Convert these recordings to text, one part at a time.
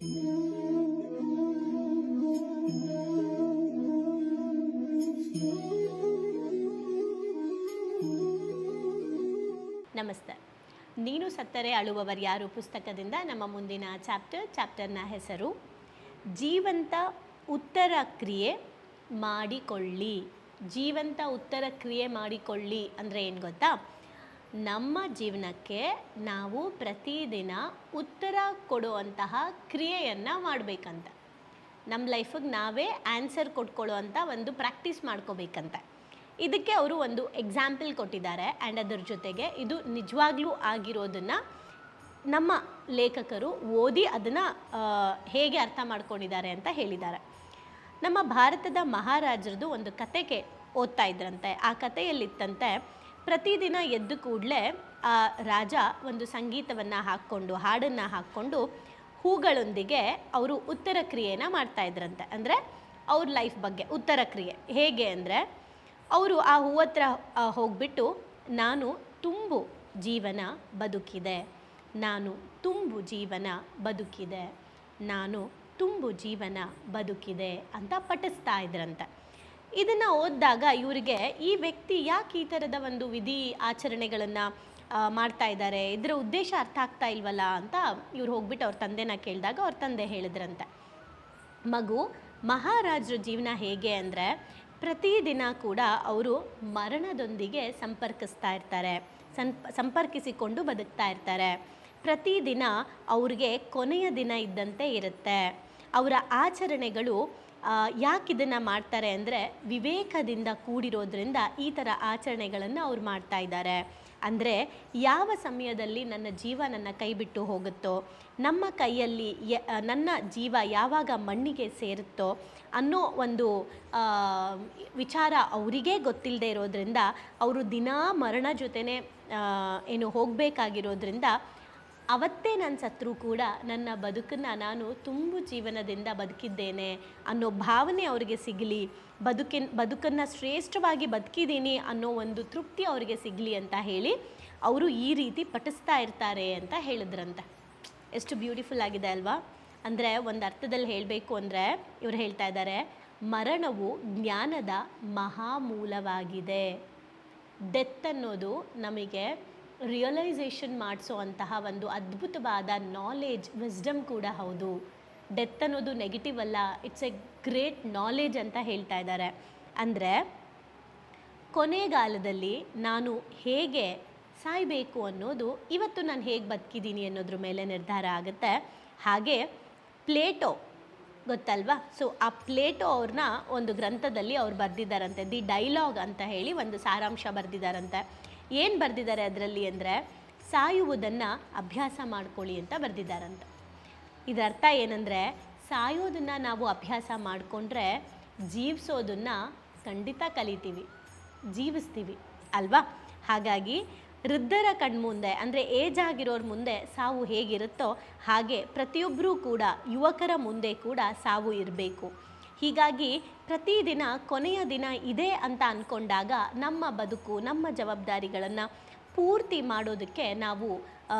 ನಮಸ್ತೆ. ನೀನು ಸತ್ತರೆ ಅಳುವವರು ಯಾರು ಪುಸ್ತಕದಿಂದ? ನಮ್ಮ ಮುಂದಿನ ಚಾಪ್ಟರ್, ಚಾಪ್ಟರ್ನ ಹೆಸರು, ಜೀವಂತ ಉತ್ತರ ಕ್ರಿಯೆ ಮಾಡಿಕೊಳ್ಳಿ. ಜೀವಂತ ಉತ್ತರ ಕ್ರಿಯೆ ಮಾಡಿಕೊಳ್ಳಿ ಅಂದರೆ ಏನು ಗೊತ್ತಾ? ನಮ್ಮ ಜೀವನಕ್ಕೆ ನಾವು ಪ್ರತಿದಿನ ಉತ್ತರ ಕೊಡುವಂತಹ ಕ್ರಿಯೆಯನ್ನು ಮಾಡಬೇಕಂತ. ನಮ್ಮ ಲೈಫಿಗೆ ನಾವೇ ಆನ್ಸರ್ ಕೊಟ್ಕೊಳ್ಳುವಂಥ ಒಂದು ಪ್ರಾಕ್ಟೀಸ್ ಮಾಡ್ಕೋಬೇಕಂತ. ಇದಕ್ಕೆ ಅವರು ಒಂದು ಎಕ್ಸಾಂಪಲ್ ಕೊಟ್ಟಿದ್ದಾರೆ ಆ್ಯಂಡ್ ಅದರ ಜೊತೆಗೆ ಇದು ನಿಜವಾಗ್ಲೂ ಆಗಿರೋದನ್ನು ನಮ್ಮ ಲೇಖಕರು ಓದಿ ಅದನ್ನು ಹೇಗೆ ಅರ್ಥ ಮಾಡ್ಕೊಂಡಿದ್ದಾರೆ ಅಂತ ಹೇಳಿದ್ದಾರೆ. ನಮ್ಮ ಭಾರತದ ಮಹಾರಾಜರದು ಒಂದು ಕತೆಗೆ ಓದ್ತಾ ಇದ್ರಂತೆ. ಆ ಕಥೆಯಲ್ಲಿತ್ತಂತೆ ಪ್ರತಿದಿನ ಎದ್ದು ಕೂಡಲೇ ಆ ರಾಜ ಒಂದು ಸಂಗೀತವನ್ನು ಹಾಕ್ಕೊಂಡು, ಹಾಡನ್ನು ಹಾಕ್ಕೊಂಡು ಹೂಗಳೊಂದಿಗೆ ಅವರು ಉತ್ತರ ಕ್ರಿಯೆನ ಮಾಡ್ತಾ ಇದ್ರಂತೆ. ಅಂದರೆ ಅವ್ರ ಲೈಫ್ ಬಗ್ಗೆ, ಉತ್ತರ ಕ್ರಿಯೆ. ಹೇಗೆ ಅಂದರೆ, ಅವರು ಆ ಹೂವತ್ರ ಹೋಗ್ಬಿಟ್ಟು, ನಾನು ತುಂಬು ಜೀವನ ಬದುಕಿದೆ. ನಾನು ತುಂಬು ಜೀವನ ಬದುಕಿದೆ. ನಾನು ತುಂಬು ಜೀವನ ಬದುಕಿದೆ ಅಂತ ಪಠಿಸ್ತಾ ಇದ್ರಂತೆ. ಇದನ್ನು ಓದಿದಾಗ ಇವರಿಗೆ ಈ ವ್ಯಕ್ತಿ ಯಾಕೆ ಈ ಥರದ ಒಂದು ವಿಧಿ ಆಚರಣೆಗಳನ್ನು ಮಾಡ್ತಾ ಇದ್ದಾರೆ, ಇದರ ಉದ್ದೇಶ ಅರ್ಥ ಆಗ್ತಾ ಇಲ್ವಲ್ಲ ಅಂತ ಇವ್ರು ಹೋಗ್ಬಿಟ್ಟು ಅವ್ರ ತಂದೆನ ಕೇಳಿದಾಗ ಅವ್ರ ತಂದೆ ಹೇಳಿದ್ರಂತೆ. ಮಗು, ಮಹಾರಾಜರ ಜೀವನ ಹೇಗೆ ಅಂದರೆ ಪ್ರತಿದಿನ ಕೂಡ ಅವರು ಮರಣದೊಂದಿಗೆ ಸಂಪರ್ಕಿಸ್ತಾ ಇರ್ತಾರೆ, ಸಂ, ಸಂಪರ್ಕಿಸಿಕೊಂಡು ಬದುಕ್ತಾ ಇರ್ತಾರೆ. ಪ್ರತಿದಿನ ಅವ್ರಿಗೆ ಕೊನೆಯ ದಿನ ಇದ್ದಂತೆ ಇರುತ್ತೆ. ಅವರ ಆಚರಣೆಗಳು ಯಾಕೆ ಇದನ್ನು ಮಾಡ್ತಾರೆ ಅಂದರೆ ವಿವೇಕದಿಂದ ಕೂಡಿರೋದ್ರಿಂದ ಈ ಥರ ಆಚರಣೆಗಳನ್ನು ಅವ್ರು ಮಾಡ್ತಾ ಇದ್ದಾರೆ. ಅಂದರೆ ಯಾವ ಸಮಯದಲ್ಲಿ ನನ್ನ ಜೀವ ನನ್ನ ಕೈ ಬಿಟ್ಟು ಹೋಗುತ್ತೋ, ನಮ್ಮ ಕೈಯಲ್ಲಿ ನನ್ನ ಜೀವ ಯಾವಾಗ ಮಣ್ಣಿಗೆ ಸೇರುತ್ತೋ ಅನ್ನೋ ಒಂದು ವಿಚಾರ ಅವರಿಗೇ ಗೊತ್ತಿಲ್ಲದೆ ಇರೋದ್ರಿಂದ, ಅವರು ದಿನಾ ಮರಣ ಜೊತೆನೇ ಏನು ಹೋಗಬೇಕಾಗಿರೋದ್ರಿಂದ ಅವತ್ತೇ ನನ್ನ ಸತ್ರು ಕೂಡ ನನ್ನ ಬದುಕನ್ನು ನಾನು ತುಂಬು ಜೀವನದಿಂದ ಬದುಕಿದ್ದೇನೆ ಅನ್ನೋ ಭಾವನೆ ಅವರಿಗೆ ಸಿಗಲಿ, ಬದುಕಿನ, ಬದುಕನ್ನು ಶ್ರೇಷ್ಠವಾಗಿ ಬದುಕಿದ್ದೀನಿ ಅನ್ನೋ ಒಂದು ತೃಪ್ತಿ ಅವರಿಗೆ ಸಿಗಲಿ ಅಂತ ಹೇಳಿ ಅವರು ಈ ರೀತಿ ಪಠಿಸ್ತಾ ಇರ್ತಾರೆ ಅಂತ ಹೇಳಿದ್ರಂತೆ. ಎಷ್ಟು ಬ್ಯೂಟಿಫುಲ್ ಆಗಿದೆ ಅಲ್ವಾ? ಅಂದರೆ ಒಂದು ಅರ್ಥದಲ್ಲಿ ಹೇಳಬೇಕು ಅಂದರೆ ಇವರು ಹೇಳ್ತಾ ಇದ್ದಾರೆ, ಮರಣವು ಜ್ಞಾನದ ಮಹಾಮೂಲವಾಗಿದೆ. ಡೆತ್ ಅನ್ನೋದು ನಮಗೆ ರಿಯಲೈಸೇಷನ್ ಮಾಡಿಸೋ ಅಂತಹ ಒಂದು ಅದ್ಭುತವಾದ ನಾಲೆಜ್ ವಿಸ್ಡಮ್ ಕೂಡ ಹೌದು. ಡೆತ್ ಅನ್ನೋದು ನೆಗೆಟಿವ್ ಅಲ್ಲ ಇಟ್ಸ್ ಎ ಗ್ರೇಟ್ ನಾಲೆಜ್ ಅಂತ ಹೇಳ್ತಾ ಇದ್ದಾರೆ. ಅಂದರೆ ಕೊನೆಗಾಲದಲ್ಲಿ ನಾನು ಹೇಗೆ ಸಾಯಬೇಕು ಅನ್ನೋದು ಇವತ್ತು ನಾನು ಹೇಗೆ ಬದುಕಿದ್ದೀನಿ ಅನ್ನೋದ್ರ ಮೇಲೆ ನಿರ್ಧಾರ ಆಗುತ್ತೆ. ಹಾಗೆ ಪ್ಲೇಟೋ, ಗೊತ್ತಲ್ವಾ? ಸೊ ಆ ಪ್ಲೇಟೋ ಅವ್ರನ್ನ ಒಂದು ಗ್ರಂಥದಲ್ಲಿ ಅವ್ರು ಬರೆದಿದ್ದಾರಂತೆ, ದಿ ಡೈಲಾಗ್ ಅಂತ ಹೇಳಿ ಒಂದು ಸಾರಾಂಶ ಬರೆದಿದ್ದಾರಂತೆ. ಏನು ಬರೆದಿದ್ದಾರೆ ಅದರಲ್ಲಿ ಅಂದರೆ ಸಾಯುವುದನ್ನು ಅಭ್ಯಾಸ ಮಾಡ್ಕೊಳ್ಳಿ ಅಂತ ಬರೆದಿದ್ದಾರಂತೆ. ಇದರ ಅರ್ಥ ಏನಂದರೆ ಸಾಯೋದನ್ನು ನಾವು ಅಭ್ಯಾಸ ಮಾಡಿಕೊಂಡ್ರೆ ಜೀವಿಸೋದನ್ನು ಖಂಡಿತ ಕಲಿತೀವಿ, ಜೀವಿಸ್ತೀವಿ, ಅಲ್ವಾ? ಹಾಗಾಗಿ ವೃದ್ಧರ ಕಣ್ಮುಂದೆ ಅಂದರೆ ಏಜ್ ಆಗಿರೋರ ಮುಂದೆ ಸಾವು ಹೇಗಿರುತ್ತೋ ಹಾಗೆ ಪ್ರತಿಯೊಬ್ಬರೂ ಕೂಡ ಯುವಕರ ಮುಂದೆ ಕೂಡ ಸಾವು ಇರಬೇಕು. ಹೀಗಾಗಿ ಪ್ರತಿದಿನ ಕೊನೆಯ ದಿನ ಇದೆ ಅಂತ ಅಂದ್ಕೊಂಡಾಗ ನಮ್ಮ ಬದುಕು ನಮ್ಮ ಜವಾಬ್ದಾರಿಗಳನ್ನು ಪೂರ್ತಿ ಮಾಡೋದಕ್ಕೆ ನಾವು ಆ,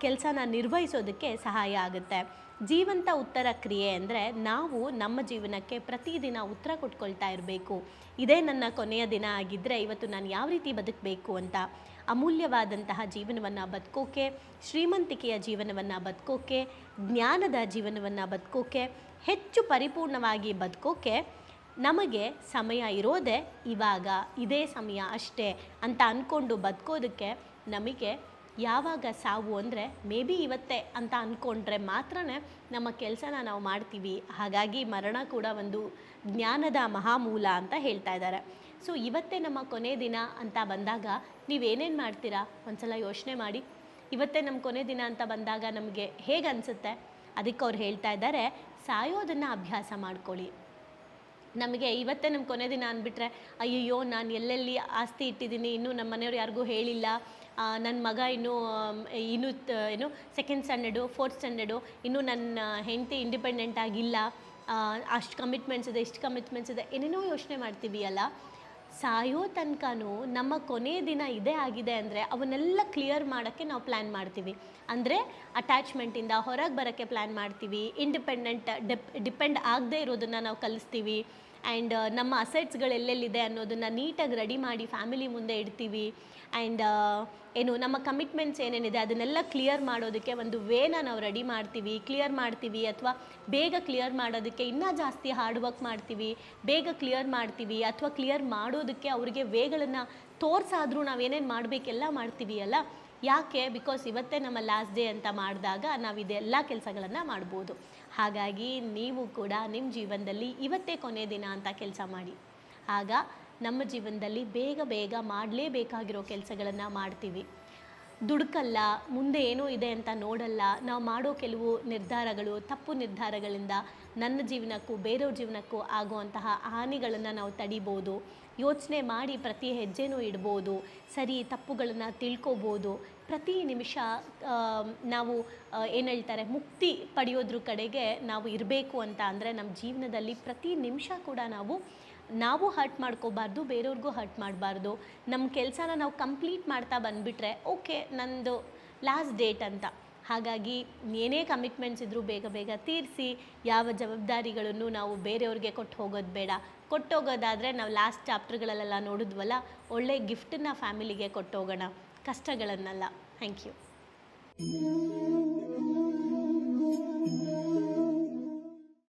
ಕೆಲಸನ ನಿರ್ವಹಿಸೋದಕ್ಕೆ ಸಹಾಯ ಆಗುತ್ತೆ. ಜೀವಂತ ಉತ್ತರ ಕ್ರಿಯೆ ಅಂದರೆ ನಾವು ನಮ್ಮ ಜೀವನಕ್ಕೆ ಪ್ರತಿದಿನ ಉತ್ತರ ಕೊಟ್ಕೊಳ್ತಾ ಇರಬೇಕು. ಇದೇ ನನ್ನ ಕೊನೆಯ ದಿನ ಆಗಿದ್ದರೆ ಇವತ್ತು ನಾನು ಯಾವ ರೀತಿ ಬದುಕಬೇಕು ಅಂತ. ಅಮೂಲ್ಯವಾದಂತಹ ಜೀವನವನ್ನು ಬದುಕೋಕೆ ಶ್ರೀಮಂತಿಕೆಯ ಜೀವನವನ್ನು ಬದುಕೋಕೆ ಜ್ಞಾನದ ಜೀವನವನ್ನು ಬದುಕೋಕೆ ಹೆಚ್ಚು ಪರಿಪೂರ್ಣವಾಗಿ ಬದುಕೋಕ್ಕೆ ನಮಗೆ ಸಮಯ ಇರೋದೇ ಇವಾಗ, ಇದೇ ಸಮಯ ಅಷ್ಟೇ ಅಂತ ಅಂದ್ಕೊಂಡು ಬದುಕೋದಕ್ಕೆ ನಮಗೆ ಯಾವಾಗ ಸಾವು ಅಂದರೆ ಮೇ ಬಿ ಇವತ್ತೇ ಅಂತ ಅಂದ್ಕೊಂಡ್ರೆ ಮಾತ್ರ ನಮ್ಮ ಕೆಲಸನ ನಾವು ಮಾಡ್ತೀವಿ. ಹಾಗಾಗಿ ಮರಣ ಕೂಡ ಒಂದು ಜ್ಞಾನದ ಮಹಾಮೂಲ ಅಂತ ಹೇಳ್ತಾ ಇದ್ದಾರೆ. ಸೊ ಇವತ್ತೇ ನಮ್ಮ ಕೊನೆ ದಿನ ಅಂತ ಬಂದಾಗ ನೀವೇನೇನು ಮಾಡ್ತೀರಾ? ಒಂದ್ಸಲ ಯೋಚನೆ ಮಾಡಿ. ಇವತ್ತೇ ನಮ್ಮ ಕೊನೆ ದಿನ ಅಂತ ಬಂದಾಗ ನಮಗೆ ಹೇಗೆ ಅನಿಸುತ್ತೆ? ಅದಕ್ಕೆ ಅವ್ರು ಹೇಳ್ತಾ ಇದ್ದಾರೆ ಸಾಯೋದನ್ನು ಅಭ್ಯಾಸ ಮಾಡ್ಕೊಳ್ಳಿ. ನಮಗೆ ಇವತ್ತೇ ನಮ್ಮ ಕೊನೆ ದಿನ ಅಂದ್ಬಿಟ್ರೆ ಅಯ್ಯಯ್ಯೋ, ನಾನು ಎಲ್ಲೆಲ್ಲಿ ಆಸ್ತಿ ಇಟ್ಟಿದ್ದೀನಿ, ಇನ್ನೂ ನಮ್ಮ ಮನೆಯವ್ರು ಯಾರಿಗೂ ಹೇಳಿಲ್ಲ. ನನ್ನ ಮಗ ಇನ್ನೂ ಇನ್ನೂ ಏನು ಸೆಕೆಂಡ್ ಸ್ಟ್ಯಾಂಡರ್ಡು ಫೋರ್ತ್ ಸ್ಟ್ಯಾಂಡರ್ಡು ಇನ್ನೂ ನನ್ನ ಹೆಂಡತಿ ಇಂಡಿಪೆಂಡೆಂಟ್ ಆಗಿಲ್ಲ. ಅಷ್ಟು ಕಮಿಟ್ಮೆಂಟ್ಸ್ ಇದೆ, ಇಷ್ಟು ಕಮಿಟ್ಮೆಂಟ್ಸ್ ಇದೆ, ಏನೇನೋ ಯೋಚನೆ ಮಾಡ್ತೀವಿ ಅಲ್ಲ? ಸಾಯೋ ತನಕನೂ ನಮ್ಮ ಕೊನೆ ದಿನ ಇದೇ ಆಗಿದೆ ಅಂದರೆ ಅವನ್ನೆಲ್ಲ ಕ್ಲಿಯರ್ ಮಾಡೋಕ್ಕೆ ನಾವು ಪ್ಲ್ಯಾನ್ ಮಾಡ್ತೀವಿ. ಅಂದರೆ ಅಟ್ಯಾಚ್ಮೆಂಟಿಂದ ಹೊರಗೆ ಬರೋಕ್ಕೆ ಪ್ಲ್ಯಾನ್ ಮಾಡ್ತೀವಿ. ಇಂಡಿಪೆಂಡೆಂಟ್ ಡಿಪ್ ಡಿಪೆಂಡ್ ಆಗದೇ ಇರೋದನ್ನು ನಾವು ಕಲಿಸ್ತೀವಿ. ಆ್ಯಂಡ್ ನಮ್ಮ ಅಸೆಟ್ಸ್ಗಳು ಎಲ್ಲೆಲ್ಲಿದೆ ಅನ್ನೋದನ್ನು ನೀಟಾಗಿ ರೆಡಿ ಮಾಡಿ ಫ್ಯಾಮಿಲಿ ಮುಂದೆ ಇಡ್ತೀವಿ. ಆ್ಯಂಡ್ ಏನು ನಮ್ಮ ಕಮಿಟ್ಮೆಂಟ್ಸ್ ಏನೇನಿದೆ ಅದನ್ನೆಲ್ಲ ಕ್ಲಿಯರ್ ಮಾಡೋದಕ್ಕೆ ಒಂದು ವೇನ ನಾವು ರೆಡಿ ಮಾಡ್ತೀವಿ. ಕ್ಲಿಯರ್ ಮಾಡ್ತೀವಿ ಅಥವಾ ಬೇಗ ಕ್ಲಿಯರ್ ಮಾಡೋದಕ್ಕೆ ಇನ್ನೂ ಜಾಸ್ತಿ ಹಾರ್ಡ್ ವರ್ಕ್ ಮಾಡ್ತೀವಿ. ಬೇಗ ಕ್ಲಿಯರ್ ಮಾಡ್ತೀವಿ ಅಥವಾ ಕ್ಲಿಯರ್ ಮಾಡೋದಕ್ಕೆ ಅವರಿಗೆ ವೇಗಳನ್ನು ತೋರಿಸಾದ್ರೂ ಏನೇನು ಮಾಡಬೇಕೆಲ್ಲ ಮಾಡ್ತೀವಿ ಅಲ್ಲ? ಯಾಕೆ? ಬಿಕಾಸ್ ಇವತ್ತೇ ನಮ್ಮ ಲಾಸ್ಟ್ ಡೇ ಅಂತ ಮಾಡಿದಾಗ ನಾವು ಇದೆಲ್ಲ ಕೆಲಸಗಳನ್ನು ಮಾಡ್ಬೋದು. ಹಾಗಾಗಿ ನೀವು ಕೂಡ ನಿಮ್ಮ ಜೀವನದಲ್ಲಿ ಇವತ್ತೇ ಕೊನೆ ದಿನ ಅಂತ ಕೆಲಸ ಮಾಡಿ. ಆಗ ನಮ್ಮ ಜೀವನದಲ್ಲಿ ಬೇಗ ಬೇಗ ಮಾಡಲೇಬೇಕಾಗಿರೋ ಕೆಲಸಗಳನ್ನು ಮಾಡ್ತೀವಿ. ದುಡುಕಲ್ಲ, ಮುಂದೆ ಏನೂ ಇದೆ ಅಂತ ನೋಡಲ್ಲ, ನಾವು ಮಾಡೋ ಕೆಲವು ನಿರ್ಧಾರಗಳು, ತಪ್ಪು ನಿರ್ಧಾರಗಳಿಂದ ನನ್ನ ಜೀವನಕ್ಕೂ, ಬೇರೆಯವ್ರ ಜೀವನಕ್ಕೂ ಆಗುವಂತಹ ಹಾನಿಗಳನ್ನು ನಾವು ತಡಿಬೋದು. ಯೋಚನೆ ಮಾಡಿ ಪ್ರತಿ ಹೆಜ್ಜೆನೂ ಇಡ್ಬೋದು, ಸರಿ ತಪ್ಪುಗಳನ್ನು ತಿಳ್ಕೊಬೋದು. ಪ್ರತಿ ನಿಮಿಷ ನಾವು ಏನು ಹೇಳ್ತಾರೆ, ಮುಕ್ತಿ ಪಡೆಯೋದ್ರ ಕಡೆಗೆ ನಾವು ಇರಬೇಕು ಅಂತ ಅಂದರೆ ನಮ್ಮ ಜೀವನದಲ್ಲಿ ಪ್ರತಿ ನಿಮಿಷ ಕೂಡ ನಾವು ನಾವು ಹರ್ಟ್ ಮಾಡ್ಕೋಬಾರ್ದು, ಬೇರೆಯವ್ರಿಗೂ ಹರ್ಟ್ ಮಾಡಬಾರ್ದು. ನಮ್ಮ ಕೆಲಸನ ನಾವು ಕಂಪ್ಲೀಟ್ ಮಾಡ್ತಾ ಬಂದುಬಿಟ್ರೆ, ಓಕೆ, ನಂದು ಲಾಸ್ಟ್ ಡೇಟ್ ಅಂತ. ಹಾಗಾಗಿ ಏನೇ ಕಮಿಟ್ಮೆಂಟ್ಸ್ ಇದ್ದರೂ ಬೇಗ ಬೇಗ ತೀರಿಸಿ, ಯಾವ ಜವಾಬ್ದಾರಿಗಳನ್ನು ನಾವು ಬೇರೆಯವ್ರಿಗೆ ಕೊಟ್ಟು ಹೋಗೋದು ಬೇಡ. ಕೊಟ್ಟೋಗೋದಾದರೆ ನಾವು ಲಾಸ್ಟ್ ಚಾಪ್ಟರ್ಗಳಲ್ಲೆಲ್ಲ ನೋಡಿದ್ವಲ್ಲ ಒಳ್ಳೆ ಗಿಫ್ಟನ್ನ ಫ್ಯಾಮಿಲಿಗೆ ಕೊಟ್ಟೋಗೋಣ ಕಷ್ಟಗಳನ್ನೆಲ್ಲ. Thank you